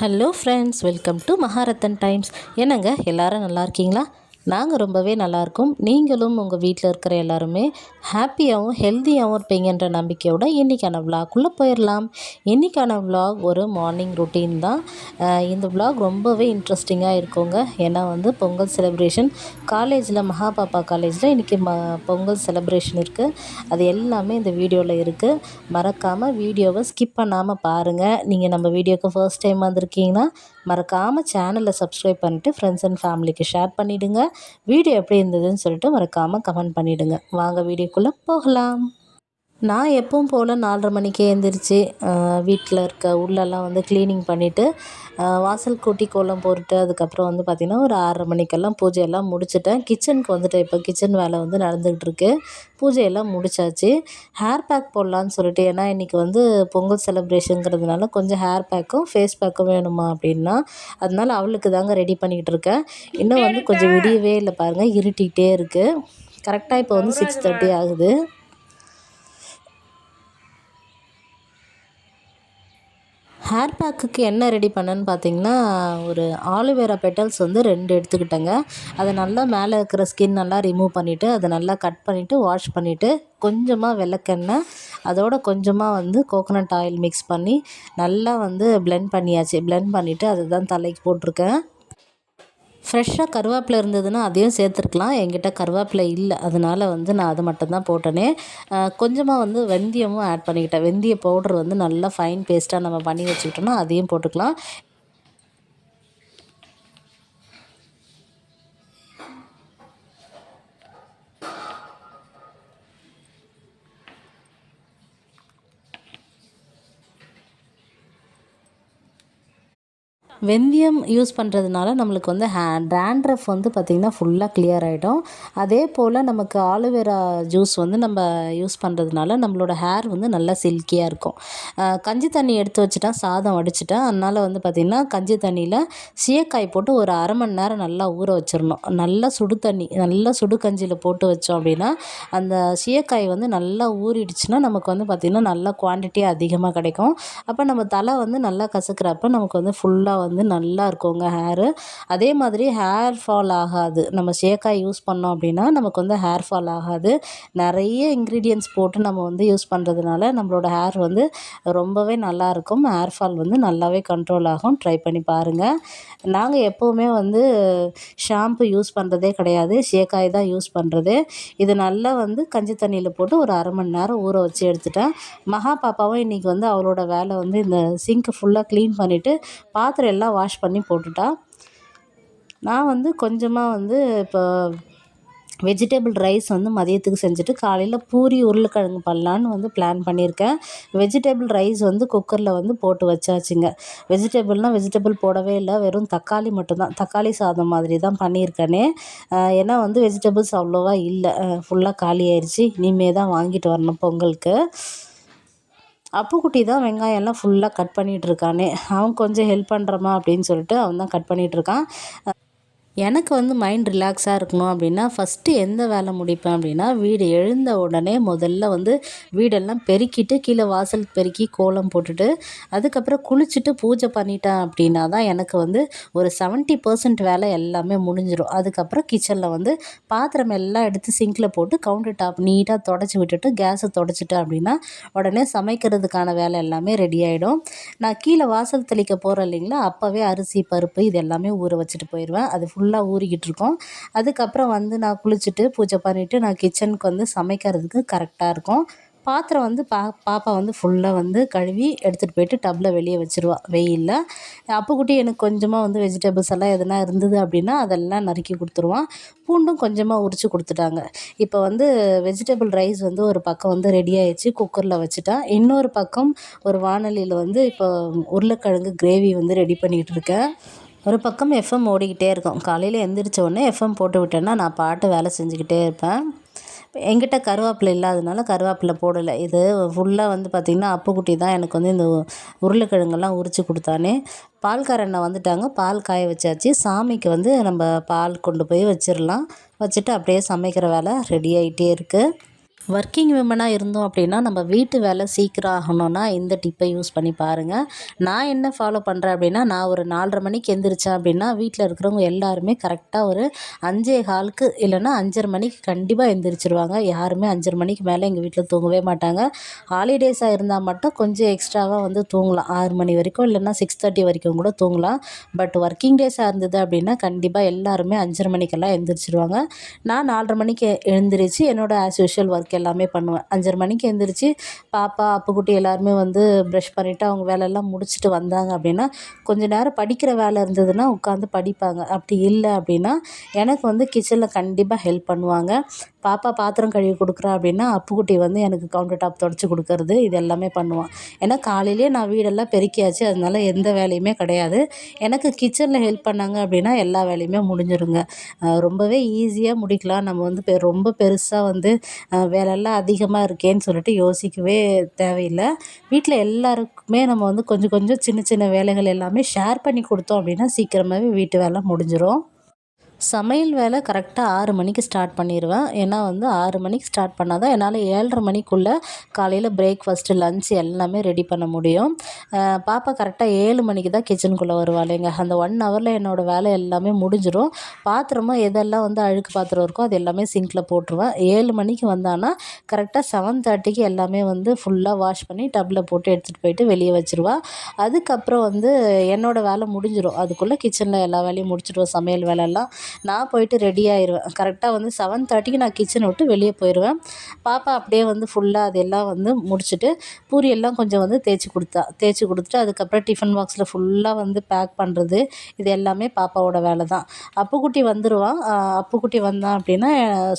Hello friends welcome to Maharathan times என்னங்க எல்லாரும் நல்லா இருக்கீங்களா? நாங்கள் ரொம்பவே நல்லாயிருக்கோம் நீங்களும் உங்கள் வீட்டில் இருக்கிற எல்லாருமே ஹாப்பியாகவும் ஹெல்த்தியாகவும் இருப்பீங்கன்ற நம்பிக்கையோட இன்றைக்கான விலாக்குள்ளே போயிடலாம் இன்றைக்கான விலாக் ஒரு மார்னிங் ரொட்டீன் தான். இந்த விலாக் ரொம்பவே இன்ட்ரெஸ்டிங்காக இருக்குங்க. ஏன்னா வந்து பொங்கல் செலிப்ரேஷன் காலேஜில் மகாபாப்பா காலேஜில் இன்றைக்கி ம பொங்கல் செலிப்ரேஷன் இருக்குது அது எல்லாமே இந்த வீடியோவில் இருக்குது மறக்காமல் வீடியோவை ஸ்கிப் பண்ணாமல் பாருங்கள் நீங்கள் நம்ம வீடியோக்கு ஃபர்ஸ்ட் டைம் வந்திருக்கீங்கன்னா மறக்காமல் சேனலை சப்ஸ்கிரைப் பண்ணிவிட்டு ஃப்ரெண்ட்ஸ் அண்ட் ஃபேமிலிக்கு ஷேர் பண்ணிவிடுங்க வீடியோ எப்படி இருந்ததுன்னு சொல்லிட்டு மறக்காமல் கமெண்ட் பண்ணிவிடுங்க வாங்க வீடியோக்குள்ளே போகலாம். நான் எப்பவும் போல் நாலரை மணிக்கே எழுந்திரிச்சு வீட்டில் இருக்க உள்ளெல்லாம் வந்து க்ளீனிங் பண்ணிவிட்டு வாசல் கூட்டி கோலம் போட்டுட்டு அதுக்கப்புறம் வந்து பார்த்திங்கன்னா ஒரு ஆறரை மணிக்கெல்லாம் பூஜையெல்லாம் முடிச்சுட்டேன். கிச்சனுக்கு வந்துட்டேன் இப்போ கிச்சன் வேலை வந்து நடந்துக்கிட்டு இருக்கு. பூஜையெல்லாம் முடிச்சாச்சு. ஹேர் பேக் போடலான்னு சொல்லிட்டு ஏன்னா இன்றைக்கி வந்து பொங்கல் செலிப்ரேஷனுங்கிறதுனால கொஞ்சம் ஹேர் பேக்கும் ஃபேஸ் பேக்கும் வேணுமா அப்படின்னா அதனால அவளுக்கு தாங்க ரெடி பண்ணிக்கிட்டு இருக்கேன். இன்னும் வந்து கொஞ்சம் விடியவே இல்லை பாருங்கள் இருட்டிகிட்டே இருக்குது கரெக்டாக இப்போ வந்து சிக்ஸ் தேர்ட்டி ஆகுது. ஹேர் பேக்குக்கு என்ன ரெடி பண்ணேன்னு பார்த்தீங்கன்னா ஒரு ஆலுவேரா பெட்டல்ஸ் வந்து ரெண்டு எடுத்துக்கிட்டேங்க. அதை நல்லா மேலே இருக்கிற ஸ்கின் நல்லா ரிமூவ் பண்ணிவிட்டு அதை நல்லா கட் பண்ணிவிட்டு வாஷ் பண்ணிவிட்டு கொஞ்சமாக விளக்கெண்ணெய் அதோட கொஞ்சமாக வந்து கோகோனட் ஆயில் மிக்ஸ் பண்ணி நல்லா வந்து பிளெண்ட் பண்ணியாச்சு. பிளெண்ட் பண்ணிவிட்டு அதை தான் தலைக்கு போட்டிருக்கேன். ஃப்ரெஷ்ஷாக கருவேப்பிலை இருந்ததுன்னா அதையும் சேர்த்துருக்கலாம். என்கிட்ட கருவேப்பிலை இல்லை. அதனால் வந்து நான் அது மட்டும்தான் போட்டேனே. கொஞ்சமாக வந்து வெந்தயமும் ஆட் பண்ணிக்கிட்டேன். வெந்தய பவுடர் வந்து நல்லா ஃபைன் பேஸ்ட்டாக நம்ம பண்ணி வச்சுக்கிட்டோம்னா அதையும் போட்டுக்கலாம். வெந்தயம் யூஸ் பண்ணுறதுனால நம்மளுக்கு வந்து ஹே டேண்ட்ரஃப் வந்து பார்த்திங்கன்னா ஃபுல்லாக கிளியர் ஆகிடும் அதே போல் நமக்கு ஆலோவேரா ஜூஸ் வந்து நம்ம யூஸ் பண்ணுறதுனால நம்மளோட ஹேர் வந்து நல்லா சில்கியாக இருக்கும். கஞ்சி தண்ணி எடுத்து வச்சுட்டா சாதம் வடிச்சிட்டேன் அதனால் வந்து பார்த்திங்கன்னா கஞ்சி தண்ணியில் சீயக்காய் போட்டு ஒரு அரை மணி நேரம் நல்லா ஊற வச்சிடணும் நல்லா சுடு தண்ணி நல்லா சுடு கஞ்சியில் போட்டு வச்சோம் அப்படின்னா அந்த சீயக்காய் வந்து நல்லா ஊறிடுச்சுன்னா நமக்கு வந்து பார்த்திங்கன்னா நல்லா குவான்டிட்டி அதிகமாக கிடைக்கும். அப்போ நம்ம தலை வந்து நல்லா கசக்கிறப்ப நமக்கு வந்து ஃபுல்லாக வந்து நல்லா இருக்குங்க ஹேரு அதே மாதிரி ஹேர் ஃபால் ஆகாது. நம்ம ஷேக்காக யூஸ் பண்ணோம் அப்படின்னா நமக்கு வந்து ஹேர் ஃபால் ஆகாது. நிறைய இன்க்ரீடியன்ஸ் போட்டு நம்ம வந்து யூஸ் பண்ணுறதுனால நம்மளோட ஹேர் வந்து ரொம்பவே நல்லா இருக்கும். ஹேர் ஃபால் வந்து நல்லாவே கண்ட்ரோல் ஆகும். ட்ரை பண்ணி பாருங்கள் நாங்கள் எப்போவுமே வந்து ஷாம்பு யூஸ் பண்ணுறதே கிடையாது. ஷேக்காய் தான் யூஸ் பண்ணுறது இது நல்லா வந்து கஞ்சி தண்ணியில் போட்டு ஒரு அரை மணி நேரம் ஊற வச்சு எடுத்துட்டேன். மகா பாப்பாவும் இன்றைக்கி வந்து அவளோட வேலை வந்து இந்த சிங்க்கை ஃபுல்லாக க்ளீன் பண்ணிவிட்டு பாத்திரம் எல்லாம் வாஷ் பண்ணி போட்டுட்டா. நான் வந்து கொஞ்சமாக வந்து இப்போ வெஜிடபிள் ரைஸ் வந்து மதியத்துக்கு செஞ்சுட்டு காலையில் பூரி உருளைக்கிழங்கு பண்ணலான்னு வந்து பிளான் பண்ணியிருக்கேன். வெஜிடபிள் ரைஸ் வந்து குக்கரில் வந்து போட்டு வச்சாச்சுங்க. வெஜிடபிள்னால் வெஜிடபிள் போடவே இல்லை வெறும் தக்காளி மட்டும்தான். தக்காளி சாதம் மாதிரி தான் பண்ணியிருக்கேனே ஏன்னா வந்து வெஜிடபிள்ஸ் அவ்வளோவா இல்லை. ஃபுல்லாக காலி ஆயிடுச்சு இனிமே தான் வாங்கிட்டு வரணும் பொங்கலுக்கு. அப்புக்குட்டி தான் வெங்காயம்லாம் ஃபுல்லாக கட் பண்ணிகிட்டு இருக்கானே. அவன் கொஞ்சம் ஹெல்ப் பண்ணுறமா அப்படின்னு சொல்லிட்டு அவன் தான் கட் பண்ணிகிட்ருக்கான் எனக்கு வந்து மைண்ட் ரிலாக்ஸாக இருக்கணும் அப்படின்னா ஃபஸ்ட்டு எந்த வேலை முடிப்பேன் அப்படின்னா வீடு எழுந்த உடனே முதல்ல வந்து வீடெல்லாம் பெருக்கிட்டு கீழே வாசல் பெருக்கி கோலம் போட்டுட்டு அதுக்கப்புறம் குளிச்சுட்டு பூஜை பண்ணிட்டேன் அப்படின்னா தான் எனக்கு வந்து ஒரு செவன்ட்டி பர்சன்ட் வேலை எல்லாமே முடிஞ்சிடும் அதுக்கப்புறம் கிச்சனில் வந்து பாத்திரம் எல்லாம் எடுத்து சிங்கில் போட்டு கவுண்டர் டாப் நீட்டாக தொடச்சி விட்டுட்டு கேஸை தொடச்சிட்டேன் அப்படின்னா உடனே சமைக்கிறதுக்கான வேலை எல்லாமே ரெடி ஆகிடும் நான் கீழே வாசல் தெளிக்க போகிறேன் இல்லைங்களா? அப்போவே அரிசி பருப்பு இது எல்லாமே ஊற வச்சுட்டு போயிடுவேன். அது ஃபுல் ஃபுல்லாக ஊறிக்கிட்டு இருக்கும் அதுக்கப்புறம் வந்து நான் குளிச்சுட்டு பூஜை பண்ணிவிட்டு நான் கிச்சனுக்கு வந்து சமைக்கிறதுக்கு கரெக்டாக இருக்கும். பாத்திரம் வந்து பா பாப்பா வந்து ஃபுல்லாக வந்து கழுவி எடுத்துகிட்டு போயிட்டு டப்பில் வெளியே வச்சுருவா வெயிலில். அப்போக்குட்டி எனக்கு கொஞ்சமாக வந்து வெஜிடபிள்ஸ் எல்லாம் எதனா இருந்தது அப்படின்னா அதெல்லாம் நறுக்கி கொடுத்துருவான் பூண்டும் கொஞ்சமாக உரித்து கொடுத்துட்டாங்க. இப்போ வந்து வெஜிடபிள் ரைஸ் வந்து ஒரு பக்கம் வந்து ரெடி ஆயிடுச்சு குக்கரில் வச்சுட்டேன் இன்னொரு பக்கம் ஒரு வானொலியில் வந்து இப்போ உருளைக்கிழங்கு கிரேவி வந்து ரெடி பண்ணிகிட்டு இருக்கேன். ஒரு பக்கம் எஃப்எம் ஓடிக்கிட்டே இருக்கும். காலையில் எந்திரிச்ச உடனே எஃப்எம் போட்டு விட்டேன்னா நான் பாட்டு வேலை செஞ்சுக்கிட்டே இருப்பேன். என்கிட்ட கருவேப்பிலை இல்லாதனால கருவேப்பிலை போடலை. இது ஃபுல்லாக வந்து பார்த்திங்கன்னா அப்புக்குட்டி தான். எனக்கு வந்து இந்த உருளைக்கிழங்கெல்லாம் உரித்து கொடுத்தானே. பால்காரண்ணை வந்துட்டாங்க. பால் காய வச்சாச்சு. சாமிக்கு வந்து நம்ம பால் கொண்டு போய் வச்சிடலாம். வச்சுட்டு அப்படியே சமைக்கிற வேலை ரெடி ஆகிட்டே இருக்குது ஒர்க்கிங் விமனாக இருந்தோம் அப்படின்னா நம்ம வீட்டு வேலை சீக்கிரம் ஆகணும்னா இந்த டிப்பை யூஸ் பண்ணி பாருங்கள் நான் என்ன ஃபாலோ பண்ணுறேன் அப்படின்னா நான் ஒரு நாலரை மணிக்கு எந்திரிச்சேன் அப்படின்னா வீட்டில் இருக்கிறவங்க எல்லாருமே கரெக்டாக ஒரு அஞ்சே காலுக்கு இல்லைன்னா அஞ்சரை மணிக்கு கண்டிப்பாக எந்திரிச்சிருவாங்க. யாருமே அஞ்சரை மணிக்கு மேலே எங்கள் வீட்டில் தூங்கவே மாட்டாங்க. ஹாலிடேஸாக இருந்தால் மட்டும் கொஞ்சம் எக்ஸ்ட்ராவாக வந்து தூங்கலாம். ஆறு மணி வரைக்கும் இல்லைன்னா சிக்ஸ் தேர்ட்டி வரைக்கும் கூட தூங்கலாம். பட் ஒர்க்கிங் டேஸாக இருந்தது அப்படின்னா கண்டிப்பாக எல்லாருமே அஞ்சரை மணிக்கெல்லாம் எந்திரிச்சிருவாங்க. நான் நாலரை மணிக்கு எழுந்திரிச்சு என்னோடய ஆஸ் யூஷுவல் ஒர்க் எல்லாமே பண்ணுவேன். அஞ்சரை மணிக்கு எழுந்திரிச்சி பாப்பா அப்புக்குட்டி எல்லாருமே வந்து ப்ரஷ் பண்ணிவிட்டு அவங்க வேலையெல்லாம் முடிச்சுட்டு வந்தாங்க அப்படின்னா கொஞ்ச நேரம் படிக்கிற வேலை இருந்ததுன்னா உட்காந்து படிப்பாங்க. அப்படி இல்லை அப்படின்னா எனக்கு வந்து கிச்சனில் கண்டிப்பாக ஹெல்ப் பண்ணுவாங்க. பாப்பா பாத்திரம் கழுவி கொடுக்குறா அப்படின்னா அப்புக்குட்டி வந்து எனக்கு கவுண்டர் டாப் தொடச்சி கொடுக்கறது இது எல்லாமே பண்ணுவான். ஏன்னா காலையிலேயே நான் வீடெல்லாம் பெருக்கியாச்சு அதனால எந்த வேலையுமே கிடையாது. எனக்கு கிச்சனில் ஹெல்ப் பண்ணாங்க அப்படின்னா எல்லா வேலையுமே முடிஞ்சிருங்க. ரொம்பவே ஈஸியாக முடிக்கலாம். நம்ம வந்து பெ ரொம்ப பெருசாக வந்து வேலையெல்லாம் அதிகமாக இருக்கேன்னு சொல்லிட்டு யோசிக்கவே தேவையில்லை. வீட்டில் எல்லாருக்குமே நம்ம வந்து கொஞ்சம் கொஞ்சம் சின்ன சின்ன வேலைகள் எல்லாமே ஷேர் பண்ணி கொடுத்தோம் அப்படின்னா சீக்கிரமாகவே வீட்டு வேலை முடிஞ்சிடும் சமையல் வேலை கரெக்டாக ஆறு மணிக்கு ஸ்டார்ட் பண்ணிடுவேன் ஏன்னா வந்து ஆறு மணிக்கு ஸ்டார்ட் பண்ணால் தான் என்னால் ஏழரை மணிக்குள்ளே காலையில் பிரேக்ஃபாஸ்ட்டு லன்ச் எல்லாமே ரெடி பண்ண முடியும். பாப்பா கரெக்டாக ஏழு மணிக்கு தான் கிச்சனுக்குள்ளே வருவாளேங்க. அந்த ஒன் ஹவரில் என்னோடய வேலை எல்லாமே முடிஞ்சிடும் பாத்திரமும் எதெல்லாம் வந்து அழுக்கு பாத்திரம் இருக்கோ அது எல்லாமே சிங்கில் போட்டுருவேன். ஏழு மணிக்கு வந்தான்னா கரெக்டாக செவன் தேர்ட்டிக்கு எல்லாமே வந்து ஃபுல்லாக வாஷ் பண்ணி டப்பில் போட்டு எடுத்துகிட்டு போயிட்டு வெளியே வச்சுருவா. அதுக்கப்புறம் வந்து என்னோடய வேலை முடிஞ்சிடும் அதுக்குள்ளே கிச்சனில் எல்லா வேலையும் முடிச்சிடுவோம் சமையல் வேலையெல்லாம் நான் போயிட்டு ரெடி ஆயிடுவேன் கரெக்டாக வந்து செவன் தேர்ட்டிக்கு நான் கிச்சனை விட்டு வெளியே போயிடுவேன் பாப்பா அப்படியே வந்து ஃபுல்லாக அதெல்லாம் வந்து முடிச்சுட்டு பூரி எல்லாம் கொஞ்சம் வந்து தேய்ச்சி கொடுத்தா தேய்ச்சி கொடுத்துட்டு அதுக்கப்புறம் டிஃபன் பாக்ஸில் ஃபுல்லாக வந்து பேக் பண்ணுறது இது எல்லாமே பாப்பாவோட வேலை தான் அப்புக்குட்டி வந்துடுவான் அப்புக்குட்டி வந்தான் அப்படின்னா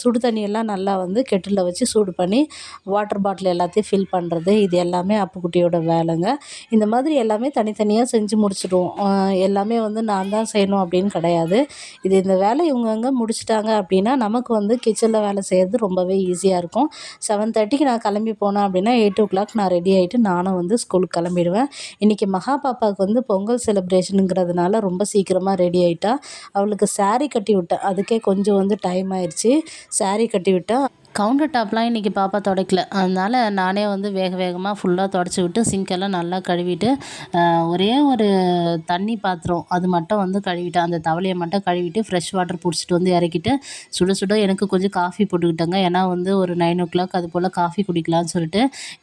சுடு தண்ணியெல்லாம் நல்லா வந்து கெட்டிலில் வச்சு சூடு பண்ணி வாட்டர் பாட்டில் எல்லாத்தையும் ஃபில் பண்ணுறது இது எல்லாமே அப்புக்குட்டியோட வேலைங்க. இந்த மாதிரி எல்லாமே தனித்தனியாக செஞ்சு முடிச்சிடுவோம். எல்லாமே வந்து நான் தான் செய்யணும் அப்படின்னு கிடையாது. இது இந்த வேலை இவங்கவுங்க முடிச்சிட்டாங்க அப்படின்னா நமக்கு வந்து கிச்சனில் வேலை செய்கிறது ரொம்பவே ஈஸியாக இருக்கும். செவன் தேர்ட்டிக்கு நான் கிளம்பி போனேன் அப்படின்னா எயிட் ஓ கிளாக் நான் ரெடி ஆகிட்டு நானும் வந்து ஸ்கூலுக்கு கிளம்பிடுவேன். இன்றைக்கி மகா பாப்பாவுக்கு வந்து பொங்கல் செலிப்ரேஷனுங்கிறதுனால ரொம்ப சீக்கிரமாக ரெடி ஆகிட்டா அவளுக்கு சாரீ கட்டி விட்டேன். அதுக்கே கொஞ்சம் வந்து டைம் ஆயிடுச்சு சாரீ கட்டி விட்டால் கவுண்டர் டாப்லாம் இன்றைக்கி பாப்பா துடைக்கல. அதனால் நானே வந்து வேக வேகமாக ஃபுல்லாக துடச்சி விட்டு சிங்கெல்லாம் நல்லா கழுவிட்டு ஒரே ஒரு தண்ணி பாத்திரம் அது மட்டும் வந்து கழுவிட்டேன். அந்த தவளையை மட்டும் கழுவிட்டு ஃப்ரெஷ் வாட்டர் பிடிச்சிட்டு வந்து இறக்கிட்டு சுட சுட எனக்கு கொஞ்சம் காஃபி போட்டுக்கிட்டேங்க. ஏன்னா வந்து ஒரு நைன் ஓ கிளாக் அது போல் காஃபி குடிக்கலாம்னு சொல்லிட்டு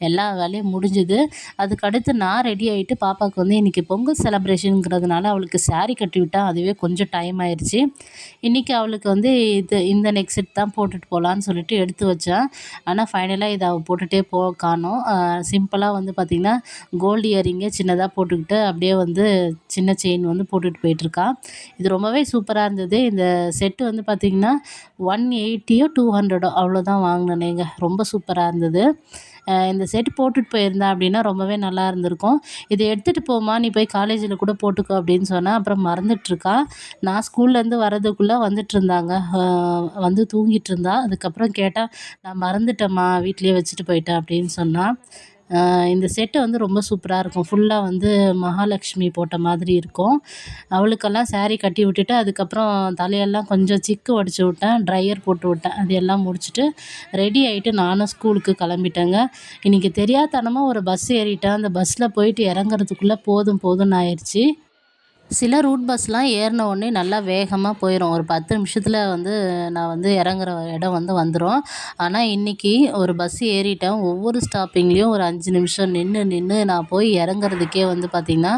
எல்லா வேலையும் முடிஞ்சுது. அதுக்கடுத்து நான் ரெடி ஆகிட்டு பாப்பாவுக்கு வந்து இன்றைக்கி பொங்கல் செலப்ரேஷனுங்கிறதுனால அவளுக்கு சாரீ கட்டி விட்டால் அதுவே கொஞ்சம் டைம் ஆயிடுச்சு இன்றைக்கி அவளுக்கு வந்து இது இந்த நெக்ஸ்ட் செட் தான் போட்டுட்டு போகலான்னு சொல்லிட்டு எடுத்து எடுத்து வச்சேன். ஆனால் ஃபைனலாக இதை அவள் போட்டுகிட்டே போக காணோம். சிம்பிளாக வந்து பார்த்திங்கன்னா கோல்டு இயரிங்கே சின்னதாக போட்டுக்கிட்டு அப்படியே வந்து சின்ன செயின் வந்து போட்டுட்டு போயிட்டுருக்கா. இது ரொம்பவே சூப்பராக இருந்தது. இந்த செட்டு வந்து பார்த்திங்கன்னா ஒன் எயிட்டியோ டூ ஹண்ட்ரடோ அவ்வளோதான் வாங்கினேங்க. ரொம்ப சூப்பராக இருந்தது. இந்த செட் போட்டுட்டு போயிருந்தேன் அப்படின்னா ரொம்பவே நல்லா இருந்திருக்கும். இதை எடுத்துகிட்டு போமா நீ போய் காலேஜில் கூட போட்டுக்கோ அப்படின்னு சொன்னேன் அப்புறம் மறந்துட்டுருக்கா. நான் ஸ்கூல்லேருந்து வரதுக்குள்ளே வந்துட்டுருந்தாங்க. வந்து தூங்கிட்டு இருந்தா. அதுக்கப்புறம் கேட்டால் நான் மறந்துட்டேம்மா வீட்லேயே வச்சுட்டு போயிட்டேன் அப்படின்னு சொன்னான் இந்த செட்டு வந்து ரொம்ப சூப்பராக இருக்கும். ஃபுல்லாக வந்து மகாலட்சுமி போட்ட மாதிரி இருக்கும். அவளுக்கெல்லாம் ஸாரீ கட்டி விட்டுட்டு அதுக்கப்புறம் தலையெல்லாம் கொஞ்சம் சிக்கு உடச்சி விட்டேன். ட்ரையர் போட்டு விட்டேன். அது எல்லாம் முடிச்சுட்டு ரெடி ஆகிட்டு நானும் ஸ்கூலுக்கு கிளம்பிட்டேங்க. இன்றைக்கி தெரியாதனமாக ஒரு பஸ் ஏறிட்டேன். அந்த பஸ்ஸில் போயிட்டு இறங்குறதுக்குள்ளே போதும் போதும்னு ஆயிடுச்சு. சில ரூட் பஸ்லாம் ஏறின உடனே நல்லா வேகமாக போயிடும் ஒரு பத்து நிமிஷத்தில் வந்து நான் வந்து இறங்குற இடம் வந்து வந்துடும் ஆனால் இன்றைக்கி ஒரு பஸ் ஏறிட்டேன். ஒவ்வொரு ஸ்டாப்பிங்லேயும் ஒரு அஞ்சு நிமிஷம் நின்று நின்று நான் போய் இறங்குறதுக்கே வந்து பார்த்திங்கன்னா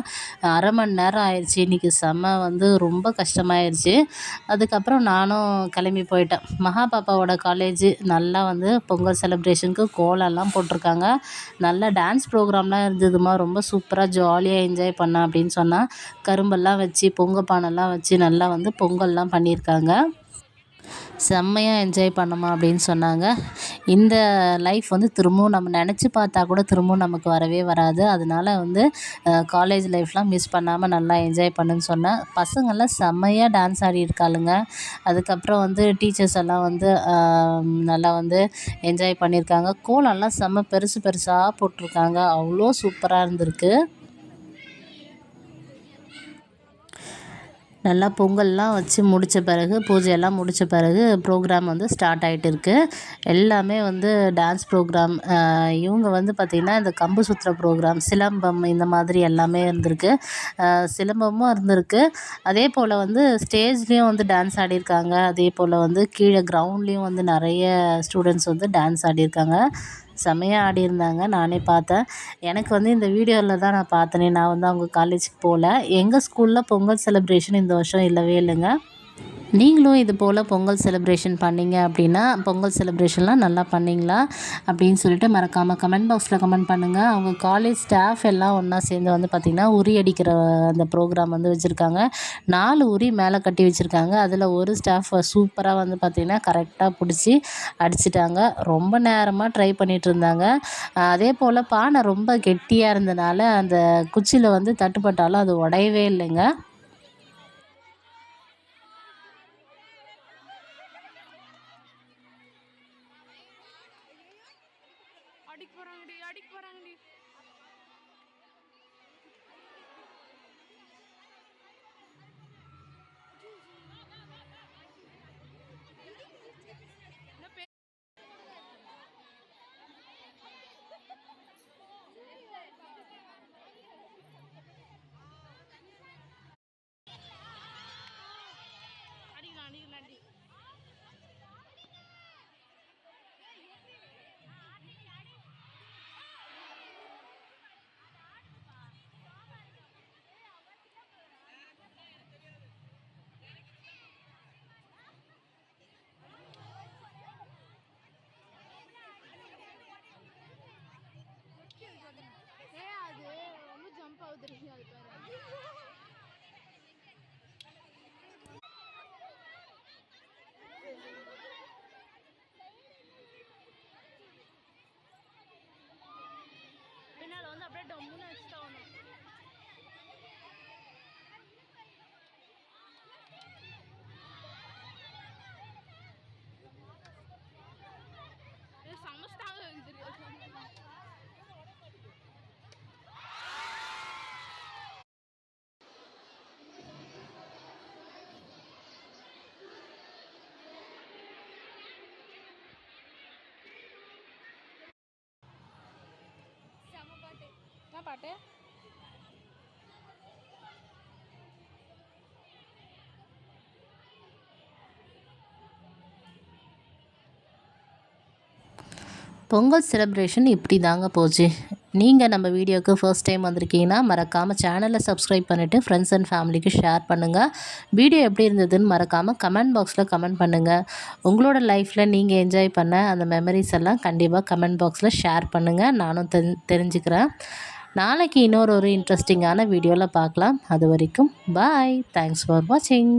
அரை மணி நேரம் ஆயிடுச்சு இன்றைக்கி செம்ம வந்து ரொம்ப கஷ்டமாயிருச்சு. அதுக்கப்புறம் நானும் கிளம்பி போயிட்டேன். மகா பாப்பாவோட காலேஜு நல்லா வந்து பொங்கல் செலிப்ரேஷனுக்கு கோலம்லாம் போட்டிருக்காங்க. நல்லா டான்ஸ் ப்ரோக்ராம்லாம் இருந்ததுமா. ரொம்ப சூப்பராக ஜாலியாக என்ஜாய் பண்ணேன் அப்படின்னு சொன்னால் கரும்பு அடுப்பெல்லாம் வச்சு பொங்கல் பானைலாம் வச்சு நல்லா வந்து பொங்கல்லாம் பண்ணியிருக்காங்க. செம்மையாக என்ஜாய் பண்ணோமா அப்படின்னு சொன்னாங்க. இந்த லைஃப் வந்து திரும்பவும் நம்ம நினச்சி பார்த்தா கூட திரும்பவும் நமக்கு வரவே வராது. அதனால வந்து காலேஜ் லைஃப்லாம் மிஸ் பண்ணாமல் நல்லா என்ஜாய் பண்ணுன்னு சொன்னேன் பசங்கள்லாம் செம்மையாக டான்ஸ் ஆடியிருக்காளுங்க அதுக்கப்புறம் வந்து டீச்சர்ஸ் எல்லாம் வந்து நல்லா வந்து என்ஜாய் பண்ணியிருக்காங்க. கோலம்லாம் செம்ம பெருசு பெருசாக போட்டிருக்காங்க. அவ்வளோ சூப்பராக இருந்திருக்கு. நல்லா பொங்கல்லாம் வச்சு முடித்த பிறகு பூஜையெல்லாம் முடித்த பிறகு ப்ரோக்ராம் வந்து ஸ்டார்ட் ஆகிட்டு இருக்குது எல்லாமே வந்து டான்ஸ் ப்ரோக்ராம் இவங்க வந்து பார்த்திங்கன்னா இந்த கம்பு சுற்றுற ப்ரோக்ராம் சிலம்பம் இந்த மாதிரி எல்லாமே இருந்திருக்கு. சிலம்பமும் இருந்திருக்கு. அதே போல் வந்து ஸ்டேஜ்லேயும் வந்து டான்ஸ் ஆடியிருக்காங்க. அதே போல் வந்து கீழே கிரவுண்ட்லேயும் வந்து நிறைய ஸ்டூடெண்ட்ஸ் வந்து டான்ஸ் ஆடியிருக்காங்க. செம்மையாக ஆடியிருந்தாங்க. நானே பார்த்தேன். எனக்கு வந்து இந்த வீடியோவில் தான் நான் பார்த்தேனே. நான் வந்து அவங்க காலேஜுக்கு போகல எங்கள் ஸ்கூலில் பொங்கல் செலிப்ரேஷன் இந்த வருஷம் இல்லவே இல்லைங்க. நீங்களும் இது போல் பொங்கல் செலிப்ரேஷன் பண்ணிங்க அப்படின்னா பொங்கல் செலிப்ரேஷன்லாம் நல்லா பண்ணிங்களா? அப்படின்னு சொல்லிட்டு மறக்காமல் கமெண்ட் பாக்ஸில் கமெண்ட் பண்ணுங்கள் அவங்க காலேஜ் ஸ்டாஃப் எல்லாம் ஒன்றா சேர்ந்து வந்து பார்த்திங்கன்னா உரி அடிக்கிற அந்த ப்ரோக்ராம் வந்து வச்சுருக்காங்க. நாலு உரி மேலே கட்டி வச்சுருக்காங்க. அதில் ஒரு ஸ்டாஃப் சூப்பராக வந்து பார்த்திங்கன்னா கரெக்டாக பிடிச்சி அடிச்சிட்டாங்க. ரொம்ப நேரமாக ட்ரை பண்ணிகிட்டு இருந்தாங்க. அதே போல் பானை ரொம்ப கெட்டியாக இருந்தனால அந்த குச்சியில் வந்து தட்டுப்பட்டாலும் அது உடையவே இல்லைங்க. பாட்டு. பொங்கல் செலிப்ரேஷன் இப்படி தாங்க போச்சு. நீங்கள் நம்ம வீடியோக்கு ஃபர்ஸ்ட் டைம் வந்திருக்கீங்கன்னா மறக்காமல் சேனலை சப்ஸ்கிரைப் பண்ணிவிட்டு ஃப்ரெண்ட்ஸ் அண்ட் ஃபேமிலிக்கு ஷேர் பண்ணுங்கள் வீடியோ எப்படி இருந்ததுன்னு மறக்காமல் கமெண்ட் பாக்ஸில் கமெண்ட் பண்ணுங்கள் உங்களோட லைஃப்பில் நீங்கள் என்ஜாய் பண்ண அந்த மெமரிஸ் எல்லாம் கண்டிப்பாக கமெண்ட் பாக்ஸில் ஷேர் பண்ணுங்கள் நானும் தெரிஞ்சுக்கிறேன். நாளைக்கு இன்னொரு ஒரு இன்ட்ரெஸ்டிங்கான வீடியோவில் பார்க்கலாம். அது வரைக்கும் பாய் தேங்க்ஸ் ஃபார் வாட்சிங்